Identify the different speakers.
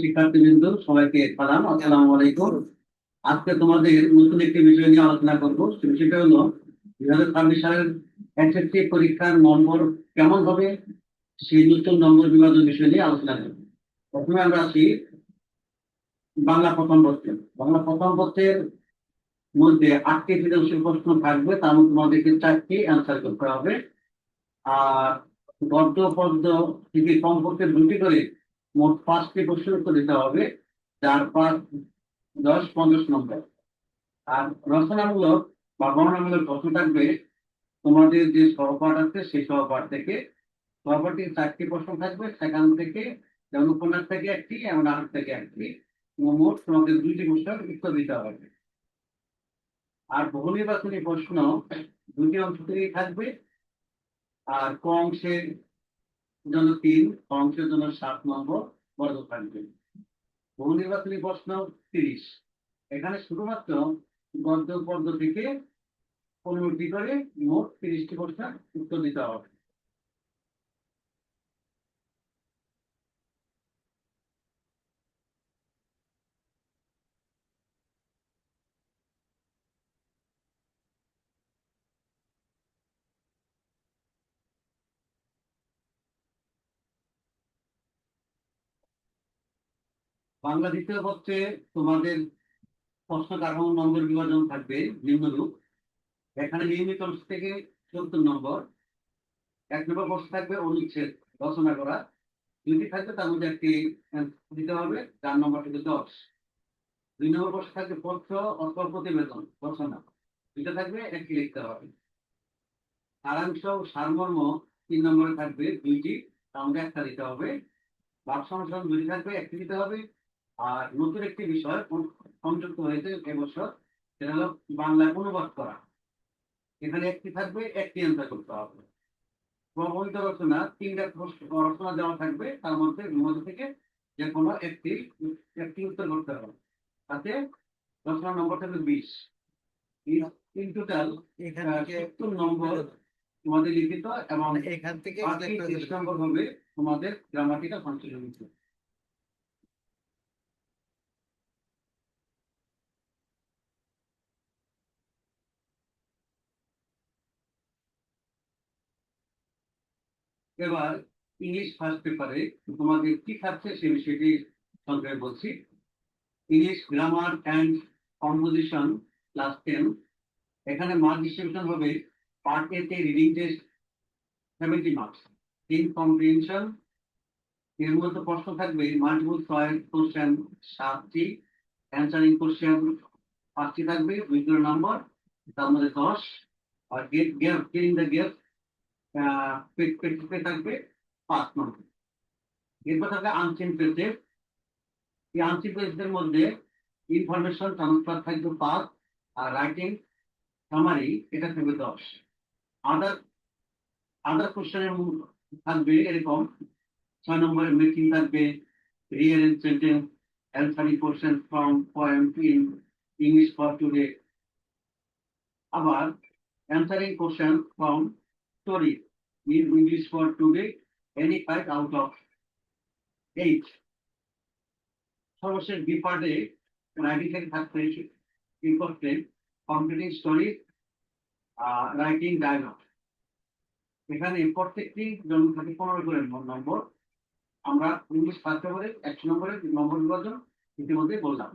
Speaker 1: শিক্ষার্থীবৃন্দ, সবাইকে সালাম আলাইকুম। আজকে তোমাদের নতুন একটি বিষয় নিয়ে আলোচনা করব, সে বিষয়টা হলো দুই হাজার ছাব্বিশ সালের এসএসসি পরীক্ষার নম্বর কেমন হবে, সেই নতুন নম্বর বিভাজন বিষয় নিয়ে আলোচনা করব। প্রথমে আমরা আছি বাংলা প্রথম পত্রে। বাংলা প্রথম পত্রের মধ্যে আটটি সৃজনশীল প্রশ্ন থাকবে, তার মধ্যে তোমাদেরকে চারটি অ্যান্সার করতে হবে। আর গদ্য পদ্য থেকে সম্পর্কে দুটি করে মোট পাঁচটি প্রশ্ন উত্তর দিতে হবে চার পাঁচ, দশ, পঞ্চাশ নম্বর। আর রচনামূলক বা বর্ণনামূলক প্রশ্ন থাকবে, তোমাদের যে সহপাঠ আছে সেই সহপাঠ থেকে। সহপাঠে চারটি প্রশ্ন থাকবে, সেখান থেকে, যেমন উপন্যাস থেকে একটি এমন আট থেকে একটি। মোট তোমাদের দুইটি প্রশ্ন উত্তর দিতে হবে। আর বহু নির্বাচনী প্রশ্ন দুটি অংশ থেকেই থাকবে। আর ক অংশের জন্য তিন, ক অংশের জন্য সাত নম্বর বর্গ থাকবে। বহু নির্বাচনী প্রশ্ন তিরিশ। এখানে শুধুমাত্র গদ্য পদ্য থেকে অনুমতি করে মোট তিরিশটি প্রশ্ন উত্তর দিতে হবে। বাংলা দ্বিতীয় পত্রে তোমাদের প্রশ্ন কাঠামো নম্বর বিভাজন থাকবে, নিম্নরূপ। এখানে নিয়মিত অংশ থেকে চতুর্থ নম্বর। এক নম্বর প্রশ্ন থাকবে অনুচ্ছেদ রচনা করা। দুইটি থাকবে, তার মধ্যে একটি দিতে হবে, চার নম্বর থেকে দশ। দুই নম্বর প্রশ্ন থাকবে পত্র অথবা প্রতিবেদন, রচনা। দুইটা থাকবে, একটি লিখতে হবে। সারাংশ সারমর্ম তিন নম্বরে থাকবে, দুইটি, তার মধ্যে একটা দিতে হবে। বাক সংশোধন দুইটি থাকবে, একটি দিতে হবে। আর নতুন একটি বিষয় সংযুক্ত হয়েছে এবছর সেটা হলো বাংলায় অনুবাদ করা। এখানে একটি থাকবে একটি অ্যান্সার করতে হবে। প্রবন্ধ রচনা তিনটা প্রশ্ন রচনা দেওয়া থাকবে তার মধ্যে মধ্যে থেকে যে কোনো একটি একটি উত্তর করতে হবে। তাতে রচনা নম্বর থাকবে বিশ। ইন টোটাল সত্তর নম্বর তোমাদের লিখিত এবং
Speaker 2: এখান থেকে।
Speaker 1: নম্বর হবে তোমাদের গ্রামাটিক্যাল ফাংশন এবার ইংলিশ ফার্স্ট পেপারে তোমাদের কি থাকছে সে বিষয়টি সংক্ষেপে বলছি। English grammar and composition class ten এখানে মার্ক ডিস্ট্রিবিউশন হবে পার্ট এ তে reading test seventy marks in comprehension এর মধ্যে প্রশ্ন থাকবে মাল্টিপল চয়েস কোশ্চেন সাতটি। অ্যান্সারিং কোশ্চেন পাঁচটি থাকবে উইথ নাম্বার তার মধ্যে দশ। আর gate gate filling the gate পেটে থাকবে পাঁচ নম্বর এরপর থাকবে আনচিন পেজের এই আনচিন পেজদের মধ্যে ইনফরমেশন ট্রান্সফার থাকবে পাঁচ আর রাইটিং সামারি এটা থাকবে দশ আদার আদার কোশ্চেনের থাকবে এরকম ছয় নম্বরে মেকিং থাকবে rearrange sentence answering question from poem in English for today আবার answering question from story in English for today, any five out of eight. সর্বশেষ বি পার্টে রাইটিং থেকে থাকতে important completing story writing dialogue এখানে প্রত্যেকটি জন্য থাকে পনেরো করে নম্বর। আমরা ইংলিশ ফার্স্ট পেপারে একশো নম্বরের নম্বর বিভাজন ইতিমধ্যে বললাম।